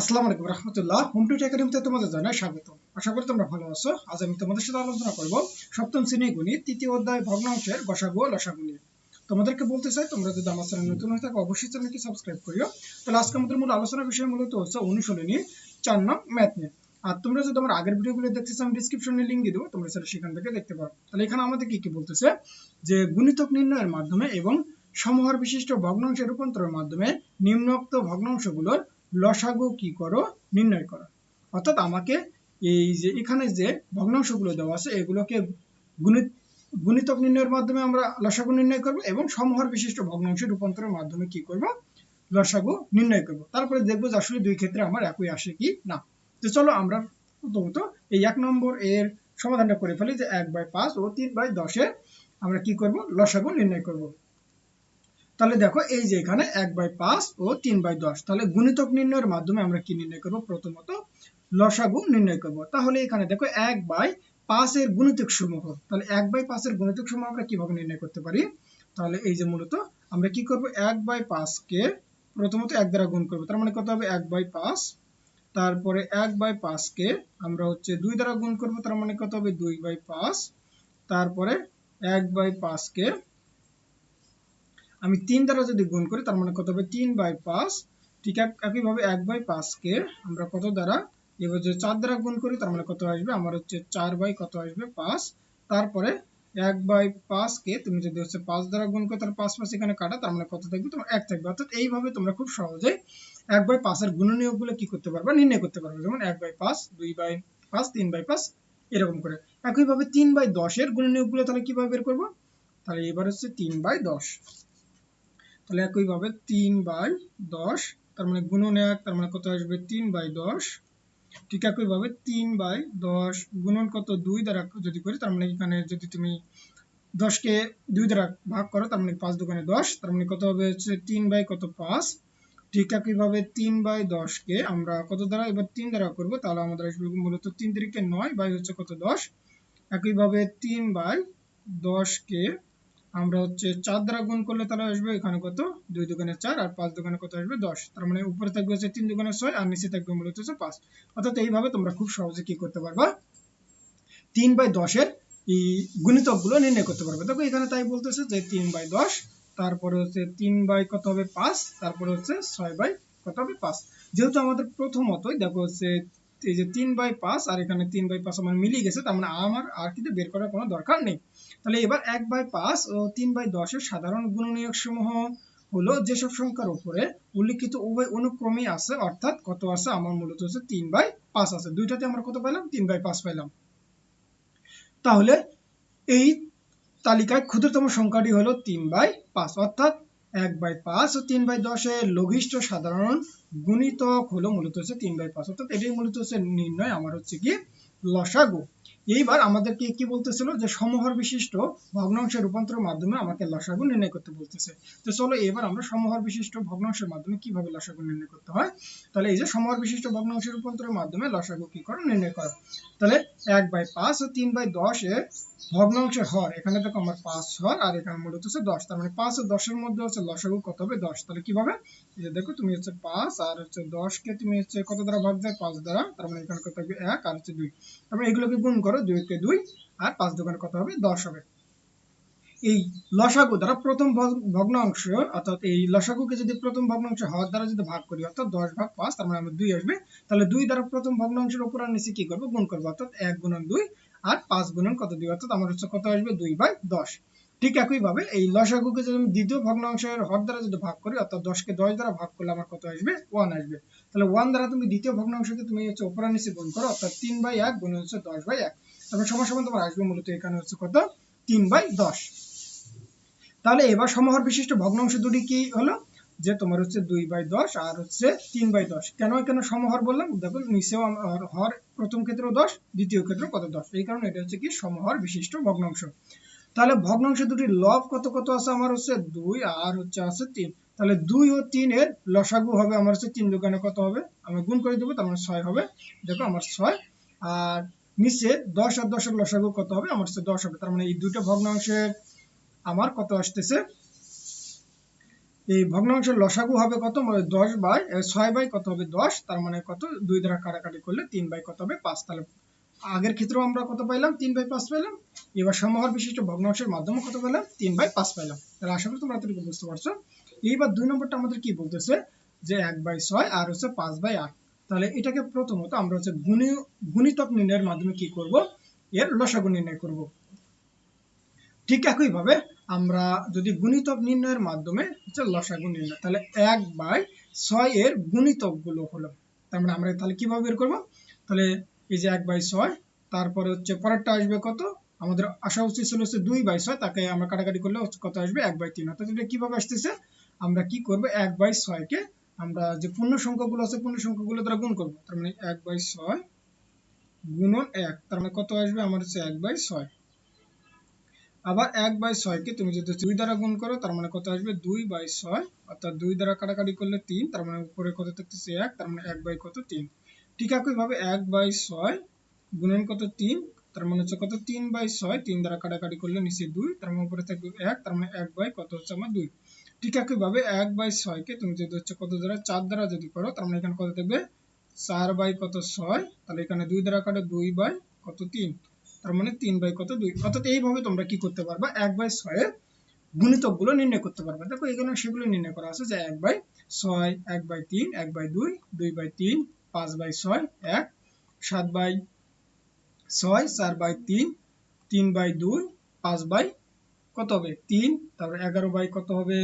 আসসালামু আলাইকুম রহমতুল্লাহ। Home two একাডেমিতে তোমাদের জানাই স্বাগত আশা করি তোমরা ভালো আছো। আজ আমি তোমাদের সাথে আলোচনা করব সপ্তম শ্রেণি গণিত, তৃতীয় অধ্যায় ভগ্নাংশের গসাগু ও লসাগু নিয়ে। তোমাদেরকে বলতে চাই, তোমরা যদি আমার চ্যানেল নতুন হয়ে থাকো, অবশ্যই চ্যানেলটি সাবস্ক্রাইব করিও। তাহলে আজকে আমাদের মূল আলোচনার বিষয় মূলত হচ্ছে অনুশীলনী চার নং ম্যাথ নিয়ে। আর তোমরা যদি আমার আগের ভিডিওগুলো দেখতেছো আমি ডিসক্রিপশনে লিংক দিয়ে দেবো, তোমরা সেটা সেখান থেকে দেখতে পারো। তাহলে এখানে আমাদের কি কি বলতেছে? যে গুণিতক নির্ণয়ের মাধ্যমে এবং সমহর বিশিষ্ট ভগ্নাংশের রূপান্তরের মাধ্যমে নিম্নোক্ত ভগ্নাংশগুলোর লসাগু কি করো? নির্ণয় করো। অর্থাৎ আমাকে এই যে এখানে যে ভগ্নাংশগুলো দেওয়া আছে, এগুলোকে গুণিত গুণিতক নির্ণয়ের মাধ্যমে আমরা লসাগু নির্ণয় করব এবং সমহর বিশিষ্ট ভগ্নাংশের রূপান্তরের মাধ্যমে কি করব? লসাগু নির্ণয় করব। তারপরে দেখব যে আসলে দুই ক্ষেত্রে আমার একই আসে কি না। তো চলো আমরা প্রথমত এই এক নম্বর এর সমাধানটা করে ফেলি যে এক বাই পাঁচ ও তিন বাই দশের আমরা কি করব? লসাগু নির্ণয় করব। তাহলে দেখো এই যে এখানে এক বাই পাঁচ ও তিন বাই দশ। তাহলে গুণিতক নির্ণয়ের মাধ্যমে আমরা কি নির্ণয় করব? প্রথমত লসাগু নির্ণয় করব। তাহলে এখানে দেখো এক বাই পাঁচের গুণিতক সমূহ। তাহলে এক বাই পাঁচের গুণিতক সমূহ আমরা কীভাবে নির্ণয় করতে পারি? তাহলে এই যে মূলত আমরা কি করব? এক বাই পাঁচকে প্রথমত এক দ্বারা গুণ করব। তার মানে কত হবে? এক বাই পাঁচ। তারপরে এক বাই পাঁচকে আমরা হচ্ছে দুই দ্বারা গুণ করব। তার মানে কত হবে? দুই বাই পাঁচ। তারপরে এক বাই পাঁচকে আমি তিন দ্বারা যদি গুণ করি, তার মানে কত হবে? তিন বাই পাঁচ। ঠিক একইভাবে এক বাই পাঁচকে আমরা কত দ্বারা এবার যদি চার দ্বারা গুণ করি, তার মানে কত আসবে? আমার হচ্ছে চার বাই কত আসবে? পাঁচ। তারপরে এক বাই পাঁচকে তুমি যদি হচ্ছে পাঁচ দ্বারা গুণ করো, তাহলে পাঁচ পাঁচ এখানে কাটা, তার মানে কত থাকবে? তোমার এক থাকবে। অর্থাৎ এইভাবে তোমরা খুব সহজে এক বাই পাঁচের গুণনীয়কগুলো কি করতে পারবে? নির্ণয় করতে পারবে। যেমন এক বাই পাঁচ, দুই বাই পাঁচ, তিন বাই পাঁচ, এরকম করে। একইভাবে তিন বাই দশের গুণনীয়কগুলো তাহলে কীভাবে বের করব? তাহলে এবার হচ্ছে তিন বাই দশ। তাহলে একইভাবে তিন বাই দশ, তার মানে গুণন এক, তার মানে কত আসবে? তিন বাই দশ। ঠিক একইভাবে তিন বাই দশ গুণন কত দুই দ্বারা যদি করি, তার মানে এখানে যদি তুমি দশকে দুই দ্বারা ভাগ করো, তার মানে পাঁচ দোকানে দশ, তার মানে কত হবে হচ্ছে তিন বাই কত পাঁচ? ঠিক একইভাবে তিন বাই দশকে আমরা কত দ্বারা এবার তিন দ্বারা করব, তাহলে আমাদের আসবে মূলত তিন তারিখে নয়, বাই হচ্ছে কত দশ। একইভাবে তিন বাই দশকে আমরা হচ্ছে চার দ্বারা গুণ করলে তাহলে আসবে এখানে কত? দুই দোকানে চার আর পাঁচ দোকানে কত আসবে? দশ। তার মানে উপরে থাকবে হচ্ছে তিন দোকানে ছয় আর নিচে থাকবে মূলত হচ্ছে পাঁচ। অর্থাৎ এইভাবে তোমরা খুব সহজে কি করতে পারবা? তিন বাই দশের এই গুণিতকগুলো নির্ণয় করতে পারবে। দেখো এখানে তাই বলতেছে যে তিন বাই দশ, তারপরে হচ্ছে তিন বাই কত হবে? পাঁচ। তারপরে হচ্ছে ছয় বাই কত হবে? পাঁচ। যেহেতু আমাদের প্রথমতই দেখো হচ্ছে এই যে তিন বাই পাঁচ আর এখানে তিন বাই পাঁচ আমার মিলিয়ে গেছে, তার মানে আমার আর কিন্তু বের করার কোনো দরকার নেই। তাহলে এবার এক বাই পাঁচ ও তিন বাই দশের সাধারণ গুণনীয়ক সমূহ হলো যেসব সংখ্যার উপরে উল্লিখিত উভয় অনুক্রমে আছে, অর্থাৎ কত আছে? আমার মূলত হচ্ছে তিন বাই পাঁচ আছে। দুইটাতে আমরা কত পাইলাম? তিন বাই পাঁচ পাইলাম। তাহলে এই তালিকায় ক্ষুদ্রতম সংখ্যাটি হলো তিন বাই পাঁচ, অর্থাৎ এক বাই পাঁচ ও তিন বাই দশের লঘিষ্ঠ সাধারণ গুণিতক হলো মূলত হচ্ছে তিন বাই পাঁচ। অর্থাৎ এটাই মূলত হচ্ছে নির্ণয়, আমার হচ্ছে কি লসাগু। এইবার আমাদেরকে কি বলতেছিল যে সমহর বিশিষ্ট ভগ্নাংশের রূপান্তরের মাধ্যমে আমাকে লসাগু নির্ণয় করতে বলতেছে। তো চলো এবার আমরা সমহর বিশিষ্ট ভগ্নাংশের মাধ্যমে কীভাবে লসাগু নির্ণয় করতে হয়? তাহলে এই যে সমহর বিশিষ্ট ভগ্নাংশের রূপান্তরের মাধ্যমে লসাগু কি করে নির্ণয় করো তাহলে এক বাই পাঁচ ও তিন বাই দশের ভগ্নাংশের হর, এখানে দেখো আমার পাঁচ হর আর এখানে মূলত হচ্ছে দশ। তার মানে পাঁচ ও দশের মধ্যে হচ্ছে লসাগু কত হবে? দশ। তাহলে কীভাবে? এই যে দেখো তুমি হচ্ছে পাঁচ আর হচ্ছে দশকে তুমি হচ্ছে কত দ্বারা ভাগ দেয় পাঁচ দ্বারা। তার মানে এখানে কত হবে এক আর হচ্ছে দুই। তারপরে এগুলোকে গুণ করো। দুইকে দুই আর পাঁচ দোকানে কত হবে? দশ হবে। এই লসাগু দ্বারা প্রথম ভগ্নাংশ, অর্থাৎ এই লসাগুকে যদি প্রথম ভগ্নাংশ হওয়ার দ্বারা যদি ভাগ করি, অর্থাৎ দশ ভাগ পাঁচ, তার মানে আমার দুই আসবে, তাহলে দুই দ্বারা প্রথম ভগ্নাংশের উপর আর নিচে কি করব? গুণ করব, অর্থাৎ এক গুণন দুই আর পাঁচ গুণন কত দুই? অর্থাৎ আমার হচ্ছে কত আসবে? দুই বাই দশ। ঠিক একইভাবে এই লসাগুকে যদি আমি দ্বিতীয় ভগ্নাংশের হর দ্বারা যদি ভাগ করি, অর্থাৎ দশকে দশ দ্বারা ভাগ করলে আমার কত আসবে? ওয়ান আসবে। তাহলে ওয়ান দ্বারা তুমি দ্বিতীয় ভগ্নাংশকে তুমি হচ্ছে উপর নিচে গুণ করো, অর্থাৎ তিন বাই এক গুণ হচ্ছে দশ বাই এক। তারপর সমান সমান তোমার আসবে মূলত এখানে হচ্ছে কত? তিন বাই দশ। তাহলে এবার সমহর বিশিষ্ট ভগ্নাংশ দুটি কি হলো? যে তোমার হচ্ছে দুই বাই দশ আর হচ্ছে তিন বাই দশ। কেন কেন সমহর বললাম? দেখো, নিচেও আমার হর প্রথম ক্ষেত্রেও দশ, দ্বিতীয় ক্ষেত্রে কত দশ? এই কারণে এটা হচ্ছে কি সমহর বিশিষ্ট ভগ্নাংশ। তাহলে ভগ্নাংশ দুটির লব কত কত আছে? আমার হচ্ছে দুই আর হচ্ছে আছে তিন। তাহলে দুই ও তিনের লসাগু হবে আমার হচ্ছে তিন দোকানে কত হবে? আমি গুণ করে দেবো, তার মানে ছয় হবে। দেখো, আমার ছয় আর নিচে দশ আর দশের লসাগু কত হবে? আমার হচ্ছে দশ হবে। তার মানে এই দুটো ভগ্নাংশের আমার কত আসতেছে? এই ভগ্নাংশের লসাগু হবে কত? মানে দশ বাই ছয় বাই কত হবে? দশ। তার মানে কত? দুই দ্বারা কাটাকাটি করলে তিন বাই কত হবে? পাঁচ। তাহলে আগের ক্ষেত্রেও আমরা কত পাইলাম? তিন বাই পাঁচ পাইলাম। এবার সমহর বিশিষ্ট ভগ্নাংশের মাধ্যমে কত পেলাম তিন বাই পাঁচ পাইলাম। তাহলে আশা করি তোমরা বুঝতে পারছ। এইবার দুই নম্বরটা আমাদের কি বলতেছে? যে এক বাই ছয় আর হচ্ছে পাঁচ বাই আট। তাহলে এটাকে প্রথমত আমরা হচ্ছে গুণী গুণিতক নির্ণয়ের মাধ্যমে কি করব? এর লসাগু নির্ণয় করব। ঠিক একইভাবে আমরা যদি গুণিতক নির্ণয়ের মাধ্যমে হচ্ছে লসাগু নির্ণয়, তাহলে এক বাই ছয় এর গুণিতকগুলো হলো। তার মানে আমরা তাহলে কীভাবে বের করব? তাহলে এই যে এক বাই ছয়, তারপরে হচ্ছে পরেরটা আসবে কত? আমাদের আশা উচিত ছিল হচ্ছে দুই বাই ছয়, তাকে আমরা কাটাকাটি করলে কত আসবে? এক বাই তিন। অর্থাৎ এটা কীভাবে আসতেছে? আমরা কি করব? এক বাই ছয়কে আমরা যে পূর্ণ সংখ্যাগুলো আছে, পূর্ণ সংখ্যাগুলো দ্বারা গুণ করব। তার মানে এক বাই ছয় গুণন এক, তার মানে কত আসবে? আমার হচ্ছে এক বাই ছয়। আবার এক বাই ছয়কে তুমি যদি দুই দ্বারা গুণ করো, তার মানে কত আসবে? দুই বাই ছয়, অর্থাৎ দুই দ্বারা কাটাকাটি করলে তিন, তার মানে উপরে কত থাকতেছে এক, তার মানে এক বাই কত? তিন। ঠিক একইভাবে এক বাই ছয় গুণন কত? তিন, তার মানে হচ্ছে কত? তিন বাই ছয়, তিন দ্বারা কাটাকাটি করলে নিচে দুই, তার মানে উপরে থাকবে এক, তার মানে এক বাই কত হচ্ছে? আমার দুই। ঠিক একইভাবে এক বাই ছয়কে তুমি যদি হচ্ছে কত দ্বারা? চার দ্বারা যদি করো, তার মানে এখানে কত থাকবে? চার বাই কত ছয়? তাহলে এখানে দুই দ্বারা কাটে দুই বাই কত তিন? তার মানে তিন বাই কত দুই? অর্থাৎ এইভাবে তোমরা কি করতে পারবা? এক বাই ছয়ের গুণিতকগুলো নির্ণয় করতে পারবে। দেখো এখানে সেগুলো নির্ণয় করা আছে যে এক বাই ছয়, এক বাই তিন, এক বাই দুই দুই বাই তিন, পাঁচ বাই ছয়, এক, সাত বাই ছয়, চার বাই তিন তিন বাই দুই, পাঁচ বাই কত হবে? তিন। তারপর এগারো বাই কত হবে?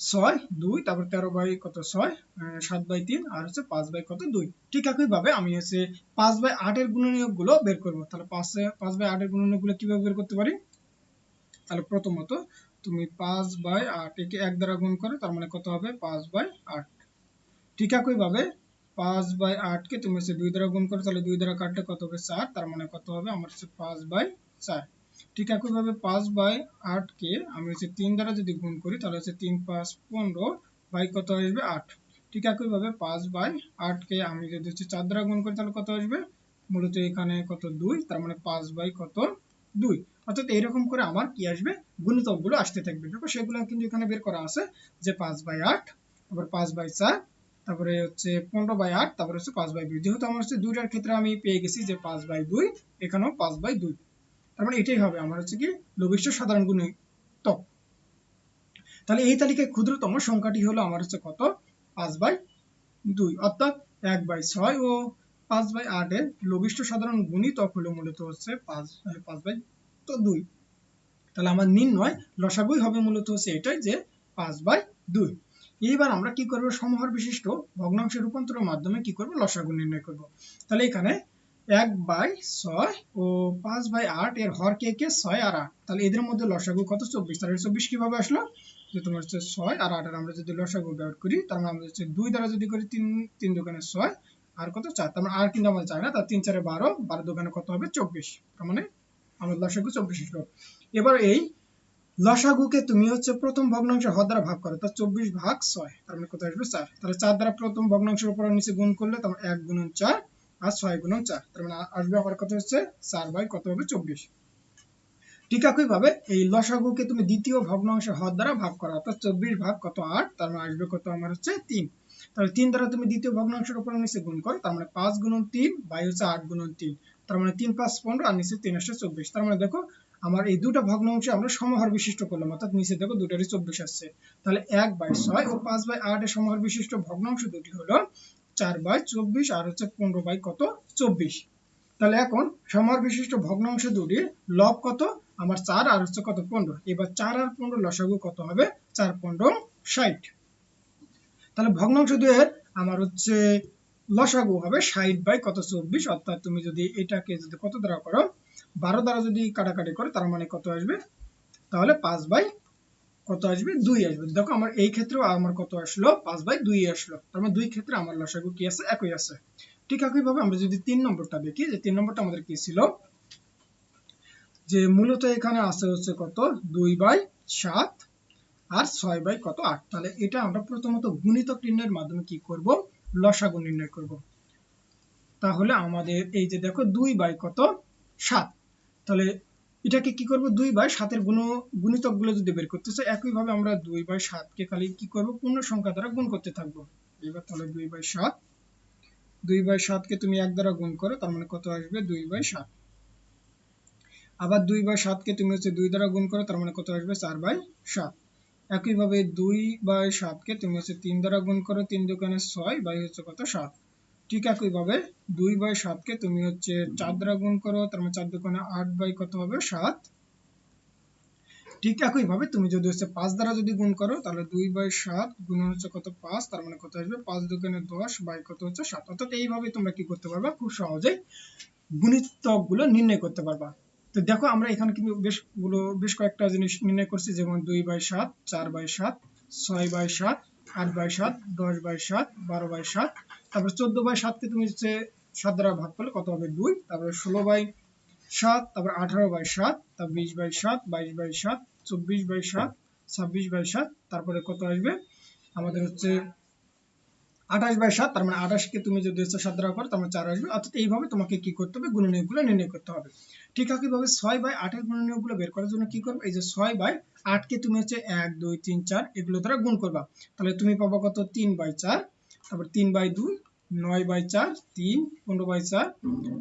ছয়, দুই, তারপর তেরো বাই কত? ছয় সাত বাই তিন, আর হচ্ছে পাঁচ বাই কত? দুই। ঠিক একই ভাবে আমি হচ্ছে পাঁচ বাই আটের গুণনীয়কগুলো বের করব। তাহলে পাঁচ পাঁচ বাই আটের গুণনীয়কগুলো কীভাবে বের করতে পারি? তাহলে প্রথমত তুমি পাঁচ বাই আট একে এক দ্বারা গুণ করো, তার মানে কত হবে? পাঁচ বাই আট। ঠিক একই ভাবে পাঁচ বাই আটকে তুমি হচ্ছে দুই দ্বারা গুণ করো, তাহলে দুই দ্বারা কাটলে কত হবে? চার, তার মানে কত হবে? আমার হচ্ছে পাঁচ বাই চার। ঠিক একই ভাবে পাঁচ বাই আটকে আমি হচ্ছে তিন দ্বারা যদি গুণ করি, তাহলে হচ্ছে তিন পাঁচ পনেরো বাই কত আসবে আট। ঠিক একই ভাবে পাঁচ বাই আটকে আমি যদি হচ্ছে চার দ্বারা গুণ করি, তাহলে কত আসবে? মূলত এখানে কত দুই, তার মানে পাঁচ বাই কত দুই। অর্থাৎ এইরকম করে আমার কি আসবে? গুণিতকগুলো আসতে থাকবে। দেখো, সেগুলো কিন্তু এখানে বের করা আছে যে পাঁচ বাই আট, তারপর পাঁচ বাই চার, তারপরে হচ্ছে পনেরো বাই আট, তারপরে হচ্ছে পাঁচ বাই দুই। যেহেতু আমার হচ্ছে দুইটার ক্ষেত্রে আমি পেয়ে গেছি যে পাঁচ বাই দুই, এখানেও পাঁচ বাই দুই। তার মানে এটাই হবে, আমার হচ্ছে কি লঘিষ্ঠ সাধারণ গুণিতক তাহলে এই তালিকায় ক্ষুদ্রতম সংখ্যাটি হলো আমার হচ্ছে কত? পাঁচ বাই দুই। অর্থাৎ এক বাই ছয় ও পাঁচ বাই আটের লঘিষ্ঠ সাধারণ গুণিতক হলো মূলত হচ্ছে পাঁচ পাঁচ বাই তো দুই। তাহলে আমার নির্ণয় লসাগুই হবে মূলত হচ্ছে এটাই যে পাঁচ বাই দুই। এইবার আমরা কি করব? সমহার বিশিষ্ট ভগ্নাংশের রূপান্তরের মাধ্যমে কি করব? লসাগু নির্ণয় করব। তাহলে এখানে এক বাই ছয় ও পাঁচ বাই আট এর হর কে কে? ছয় আর আট। তাহলে এদের মধ্যে লসাগু কত? চব্বিশ। তাহলে চব্বিশ কীভাবে আসলো? যে তোমার হচ্ছে ছয় আর আটের আমরা যদি লসাগু ব্যবহার করি, তার মানে আমরা হচ্ছে দুই দ্বারা যদি করি, তিন তিন দোকানে ছয়, আর কত? চার। তার মানে আর কিন্তু আমরা চাই না? তার তিন, চারে বারো বারো দোকানে কত হবে? চব্বিশ। তার মানে আমার লসাগু চব্বিশ আসলো এবার এই লসাগুকে তুমি হচ্ছে প্রথম ভগ্নাংশের হর দ্বারা ভাগ করো। তার চব্বিশ ভাগ ছয়, তার মানে কত আসবে চার। তাহলে চার দ্বারা প্রথম ভগ্নাংশের উপর নিচে গুণ করলে তোমার এক গুণন চার আর ছয় গুণন চার। তার মানে আসবে আমার কত হচ্ছে? চার বাই কত হবে? চব্বিশ। ঠিক একই ভাবে এই লসাগুকে তুমি দ্বিতীয় ভগ্নাংশের হর দ্বারা ভাগ করো। অর্থাৎ চব্বিশ ভাগ কত? আট। তার মানে আসবে কত? আমার হচ্ছে তিন। তাহলে তিন দ্বারা তুমি দ্বিতীয় ভগ্নাংশের উপর নিচে গুণ করো। তার মানে পাঁচ গুণন তিন বাই হচ্ছে আট গুণন তিন। তার মানে তিন পাঁচ পনেরো আর নিচে তিন আসছে চব্বিশ। তার মানে দেখো, আমার এই দুটো ভগ্নাংশে আমরা সমহার বিশিষ্ট করলাম। অর্থাৎ নিচে দেখো দুটারই চব্বিশ আসছে। তাহলে এক বাই ছয় ও পাঁচ বাই আট এর সমহার বিশিষ্ট ভগ্নাংশ দুটি হলো চার বাই চব্বিশ আর হচ্ছে পনেরো বাই কত? চব্বিশ। তাহলে এখন সমহার বিশিষ্ট ভগ্নাংশ দুটির লব কত? আমার চার আর হচ্ছে কত? পনেরো। এবার চার আর পনেরো লসাগু কত হবে? চার পনেরো ষাট। তাহলে ভগ্নাংশ দুয়ের আমার হচ্ছে লসাগু হবে ষাট বাই কত চব্বিশ? অর্থাৎ তুমি যদি এটাকে যদি কত দ্বারা করো? বারো দ্বারা যদি কাটাকাটি করো, তার মানে কত আসবে? তাহলে পাঁচ বাই কত আসবে? দুই আসবে। দেখো আমার এই ক্ষেত্রেও আমার কত আসলো? পাঁচ বাই দুই আসলো। তার মানে দুই ক্ষেত্রে আমার লসাগু কি আছে? একই আছে। ঠিক একই ভাবে আমরা যদি তিন নম্বরটা দেখি, যে তিন নম্বরটা আমাদের কি ছিল? যে মূলত এখানে আছে হচ্ছে কত? দুই বাই সাত আর ছয় বাই কত? আট। তাহলে এটা আমরা প্রথমত গুণিতক নির্ণয়ের মাধ্যমে কি করব? লসাগু নির্ণয় করব। তাহলে আমাদের এই যে দেখো দুই বাই কত? সাত। তাহলে এটাকে কি করব? দুই বাই সাতের গুণ, গুণিতকগুলো যদি বের করতে চাই, একইভাবে আমরা দুই বাই সাতকে খালি কি করব? পূর্ণ সংখ্যা দ্বারা গুণ করতে থাকব। এবার তাহলে দুই বাই সাত। দুই বাই সাতকে তুমি এক দ্বারা গুণ করো, তার মানে কত আসবে? দুই বাই সাত। আবার দুই বাই সাতকে তুমি হচ্ছে দুই দ্বারা গুণ করো, তার মানে কত আসবে? চার বাই সাত। একইভাবে দুই বাই সাতকে তুমি হচ্ছে তিন দ্বারা গুণ করো, তিন দোকানে ছয় বাই হচ্ছে কত? সাত। ঠিক একইভাবে দুই বাই সাতকে তুমি হচ্ছে চার দ্বারা গুণ করো, তার মানে চার দোকানে আট বাই কত হবে? সাত। ঠিক একইভাবে তুমি যদি হচ্ছে পাঁচ দ্বারা যদি গুণ করো, তাহলে দুই বাই সাত গুণ হচ্ছে কত? পাঁচ, তার মানে কত আসবে? পাঁচ দোকানে দশ বাই কত হচ্ছে সাত। অর্থাৎ এইভাবে তোমরা কি করতে পারবা? খুব সহজেই গুণিতকগুলো নির্ণয় করতে পারবা। তো দেখো, আমরা এখানে কিন্তু বেশগুলো, বেশ কয়েকটা জিনিস নির্ণয় করছি, যেমন দুই বাই সাত, চার বাই সাত, ছয় বাই সাত, আট বাই সাত, দশ বাই সাত, বারো বাই সাত তারপরে চোদ্দ বাই সাতকে তুমি হচ্ছে সাত দ্বারা ভাগ করলে কত হবে দুই? তারপরে ষোলো বাই সাত, তারপর আঠারো বাই সাত, তারপর বিশ বাই সাত, বাইশ বাই সাত, চব্বিশ বাই সাত, ছাব্বিশ বাই সাত, তারপরে কত আসবে? আমাদের হচ্ছে আঠাশ বাই সাত, তার মানে আঠাশকে তুমি যদি হচ্ছে সাত দ্বারা করো, তার মানে চার আসবে। অর্থাৎ এইভাবে তোমাকে কি করতে হবে? গুণনীয়কগুলো নির্ণয় করতে হবে। ঠিক একইভাবে ছয় বাই আটের গুণনীয়কগুলো বের করার জন্য কি করবে? এই যে ছয় বাই আটকে তুমি হচ্ছে এক, দুই, তিন, চার এগুলো দ্বারা গুণ করবা। তাহলে তুমি পাবো কত? তিন বাই চার। তারপর তিন বাই দুই, নয় বাই চার, তিন, পনেরো বাই চার।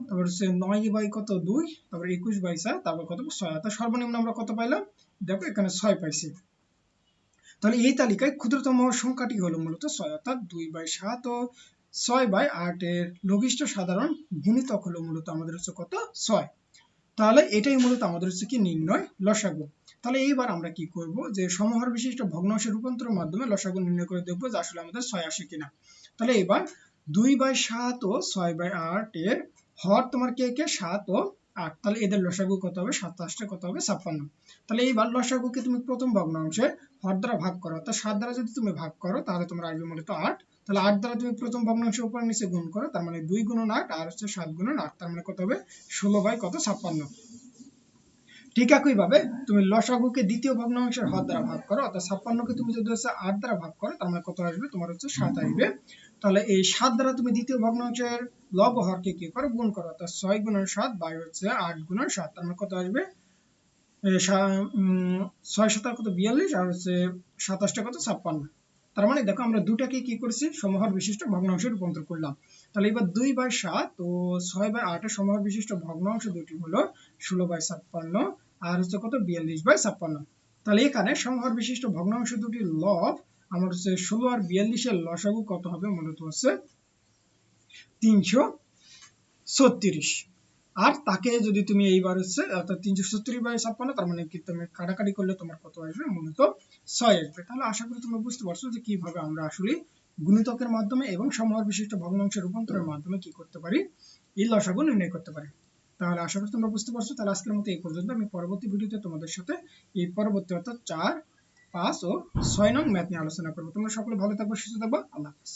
তারপর হচ্ছে নয় বাই কত? দুই। তারপর একুশ বাই চার, তারপর কত? ছয়। অর্থাৎ সর্বনিম্ন আমরা কত পাইলাম? দেখো এখানে ছয় পাইছি। তাহলে এই তালিকায় ক্ষুদ্রতম সংখ্যাটি হলো মূলত ছয়, অর্থাৎ দুই বাই সাত ও ছয় বাই আটের লঘিষ্ঠ সাধারণ গুণিতক হলো মূলত আমাদের হচ্ছে কত? ছয়। তাহলে এটাই মূলত আমাদের হচ্ছে কি নির্ণয় লসাগু। তাহলে এইবার আমরা কি করব? যে সমহার বিশিষ্ট ভগ্নাংশের রূপান্তরের মাধ্যমে লসাগু নির্ণয় করে দেখব যে আসলে আমাদের ছয় আসে কিনা। তাহলে এবার দুই বাই সাত ও ছয় বাই আট এর হর তোমার কে কে? সাত ও আট। তাহলে এদের লসাগু কত হবে? সাতাশটা কত হবে? ছাপ্পান্ন। তাহলে এইবার লসাগুকে তুমি প্রথম ভগ্নাংশে হর দ্বারা ভাগ করো। অর্থাৎ সাত দ্বারা যদি তুমি ভাগ করো, তাহলে তোমার আসবে মূলত আট। তাহলে আট দ্বারা তুমি প্রথম ভগ্নাংশের উপর নিচে গুণ করো, তার মানে দুই গুণন আট আর হচ্ছে সাত গুণন আট। তার মানে কত হবে? ষোলো বাই কত? ছাপ্পান্ন। ঠিক একইভাবে তুমি লসাগুকে দ্বিতীয় ভগ্নাংশের হর দ্বারা ভাগ করো, অর্থাৎ ছাপ্পান্নকে তুমি যদি হচ্ছে আট দ্বারা ভাগ করো, তার মানে কত আসবে? তোমার হচ্ছে সাত আসবে। তাহলে এই সাত দ্বারা তুমি দ্বিতীয় ভগ্নাংশের লব হরকে কি করো? গুণ করো, অর্থাৎ ছয় গুণন সাত বাই হচ্ছে আট গুণন সাত, তার মানে কত আসবে? ছয় সাতার কত বিয়াল্লিশ, আর হচ্ছে সাতাশটা কত? ছাপ্পান্ন। তার মানে দেখো আমরা দুটাকে কি করছি? সমহর বিশিষ্ট ভগ্নাংশে রূপান্তর করলাম। তাহলে এবার দুই বাই সাত ও ছয় বাই আটের সমহর বিশিষ্ট ভগ্নাংশ দুটি হলো ষোলো বাই ছাপ্পান্ন আর হচ্ছে কত? বিয়াল্লিশ বাই ছাপ্পান্ন। তাহলে এখানে সমহর বিশিষ্ট ভগ্নাংশ দুটি লব, আমার হচ্ছে ষোলো আর বিয়াল্লিশের লসাগু কত হবে? মূলত হচ্ছে তিনশো ছত্রিশ। আর তাকে যদি তুমি এইবার হচ্ছে, অর্থাৎ তিনশো সত্তর বাই ছাপ্পান্ন, তার মানে কি তুমি কাটাকাটি করলে তোমার কত আসবে? মূলত ছয় আসবে। তাহলে আশা করি তোমরা বুঝতে পারছ যে কীভাবে আমরা আসলে গুণিতকের মাধ্যমে এবং সমহর বিশিষ্ট ভগ্নাংশের রূপান্তরের মাধ্যমে কি করতে পারি? এই লসাগু নির্ণয় করতে পারি। তাহলে আশা করি তোমরা বুঝতে পারছ। তাহলে আজকের মতো এই পর্যন্ত। আমি পরবর্তী ভিডিওতে তোমাদের সাথে এই পরবর্তী অর্থাৎ চার, পাঁচ ও ছয় নং ম্যাথ নিয়ে আলোচনা করব। তোমরা সকলে ভালো থাকব সুস্থ থাকব আল্লাহ হাফিজ।